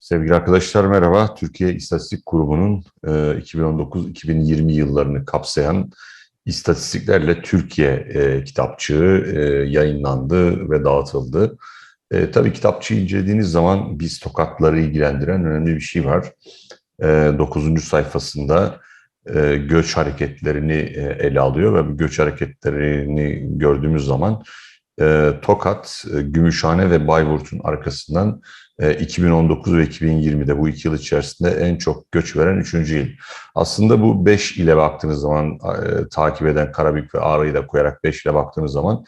Sevgili arkadaşlar merhaba. Türkiye İstatistik Kurumu'nun e, 2019-2020 yıllarını kapsayan İstatistiklerle Türkiye e, kitapçığı e, yayınlandı ve dağıtıldı. E, tabii kitapçığı incelediğiniz zaman biz tokatları ilgilendiren önemli bir şey var. E, 9. sayfasında e, göç hareketlerini e, ele alıyor ve bu göç hareketlerini gördüğümüz zaman e, Tokat, e, Gümüşhane ve Bayburt'un arkasından e, 2019 ve 2020'de bu iki yıl içerisinde en çok göç veren üçüncü il. Aslında bu 5 ile baktığınız zaman e, takip eden Karabük ve Ağrı'yı da koyarak 5 ile baktığınız zaman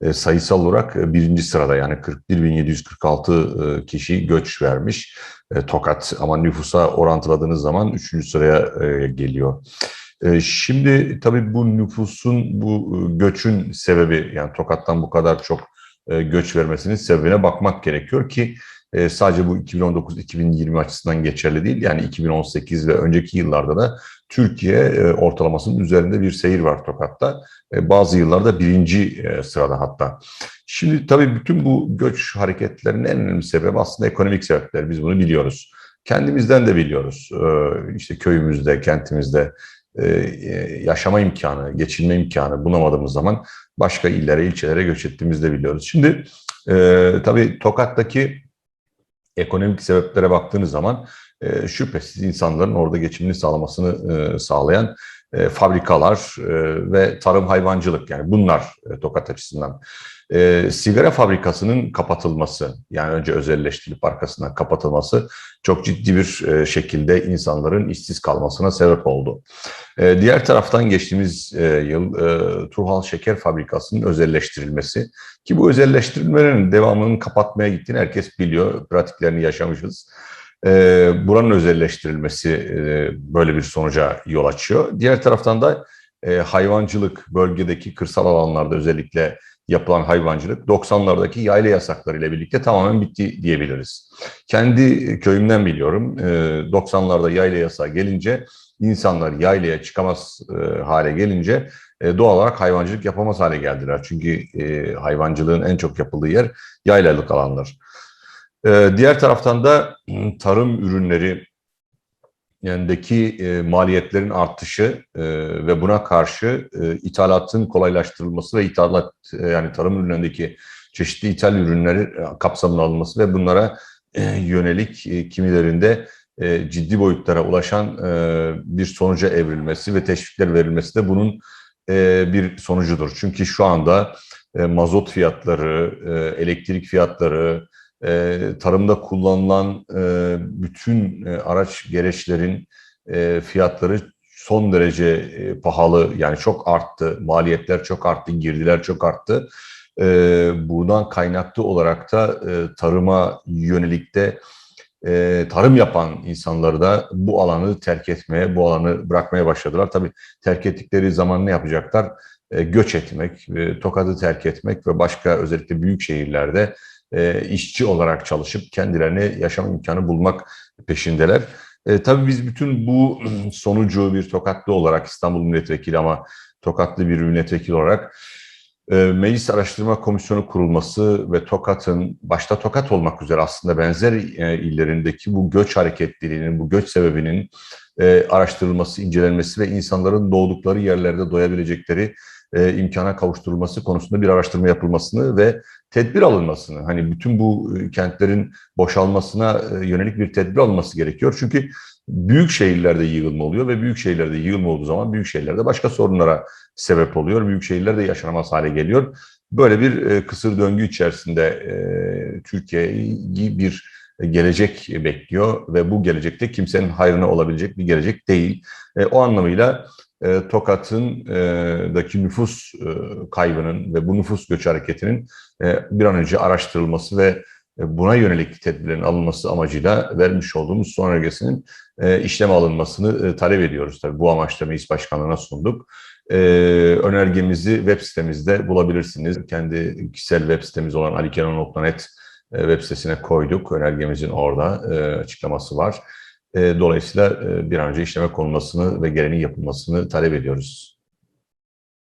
e, sayısal olarak e, birinci sırada yani 41.746 e, kişi göç vermiş e, Tokat ama nüfusa orantıladığınız zaman üçüncü sıraya e, geliyor. E, Şimdi tabii bu nüfusun, bu e, göçün sebebi yani Tokat'tan bu kadar çok e, göç vermesinin sebebine bakmak gerekiyor ki e, sadece bu 2019-2020 açısından geçerli değil. Yani 2018 ve önceki yıllarda da Türkiye ortalamasının üzerinde bir seyir var Tokat'ta. Bazı yıllarda birinci sırada hatta. Şimdi tabii bütün bu göç hareketlerinin en önemli sebebi aslında ekonomik sebepler. Biz bunu biliyoruz. Kendimizden de biliyoruz. E, İşte köyümüzde, kentimizde yaşama imkanı, geçinme imkanı bulamadığımız zaman başka illere, ilçelere göç ettiğimizi de biliyoruz. Şimdi e, tabii Tokat'taki ekonomik sebeplere baktığınız zaman e, şüphesiz insanların orada geçimini sağlamasını e, sağlayan e, fabrikalar e, ve tarım hayvancılık yani bunlar e, Tokat açısından. E, sigara fabrikasının kapatılması yani önce özelleştirilip arkasından kapatılması çok ciddi bir e, şekilde insanların işsiz kalmasına sebep oldu. E, diğer taraftan geçtiğimiz e, yıl e, Turhal Şeker Fabrikası'nın özelleştirilmesi ki bu özelleştirilmenin devamının kapatmaya gittiğini herkes biliyor. Pratiklerini yaşamışız. E, buranın özelleştirilmesi e, böyle bir sonuca yol açıyor. Diğer taraftan da e, hayvancılık bölgedeki kırsal alanlarda özellikle yapılan hayvancılık 90'lardaki yayla yasakları ile birlikte tamamen bitti diyebiliriz. Kendi köyümden biliyorum. E, 90'larda yayla yasağı gelince insanlar yaylaya çıkamaz e, hale gelince e, doğal olarak hayvancılık yapamaz hale geldiler. Çünkü e, hayvancılığın en çok yapıldığı yer yaylalık alanlar. E, diğer taraftan da tarım ürünleri yandaki e, maliyetlerin artışı e, ve buna karşı e, ithalatın kolaylaştırılması ve ithalat e, yani tarım ürünlerindeki çeşitli ithal ürünleri e, kapsamına alınması ve bunlara e, yönelik e, kimilerinde e, ciddi boyutlara ulaşan e, bir sonuca evrilmesi ve teşvikler verilmesi de bunun e, bir sonucudur. Çünkü şu anda e, mazot fiyatları, e, elektrik fiyatları, e, tarımda kullanılan e, bütün e, araç gereçlerin e, fiyatları son derece pahalı yani çok arttı, maliyetler çok arttı, girdiler çok arttı. E, buradan kaynaklı olarak da tarıma yönelik de tarım yapan insanları da bu alanı terk etmeye, bu alanı bırakmaya başladılar. Tabii terk ettikleri zaman ne yapacaklar? Göç etmek, e, Tokat'ı terk etmek ve başka özellikle büyük şehirlerde e, işçi olarak çalışıp kendilerine yaşam imkanı bulmak peşindeler. E, tabii biz bütün bu sonucu bir Tokatlı olarak İstanbul Milletvekili ama Tokatlı bir milletvekili olarak e, Meclis Araştırma Komisyonu kurulması ve Tokat'ın başta Tokat olmak üzere aslında benzer e, illerindeki bu göç hareketliliğinin, bu göç sebebinin e, araştırılması, incelenmesi ve insanların doğdukları yerlerde doyabilecekleri e, imkana kavuşturulması konusunda bir araştırma yapılmasını ve tedbir alınmasını, hani bütün bu e, kentlerin boşalmasına e, yönelik bir tedbir alınması gerekiyor. Çünkü büyük şehirlerde yığılma oluyor ve büyük şehirlerde yığılma olduğu zaman büyük şehirlerde başka sorunlara sebep oluyor. Büyük şehirlerde yaşanamaz hale geliyor. Böyle bir e, kısır döngü içerisinde Türkiye'yi bir gelecek bekliyor ve bu gelecekte kimsenin hayrına olabilecek bir gelecek değil. E, o anlamıyla e, Tokat'ın e, nüfus kaybının ve bu nüfus göç hareketinin bir an önce araştırılması ve buna yönelik tedbirlerin alınması amacıyla vermiş olduğumuz son önergesinin e, işleme alınmasını talep ediyoruz. Tabii bu amaçla Meclis Başkanlığı'na sunduk. Önergemizi web sitemizde bulabilirsiniz. Kendi kişisel web sitemiz olan alikenan.net web sitesine koyduk. Önergemizin orada e, açıklaması var. E, dolayısıyla e, bir an önce işleme konulmasını ve gereğinin yapılmasını talep ediyoruz.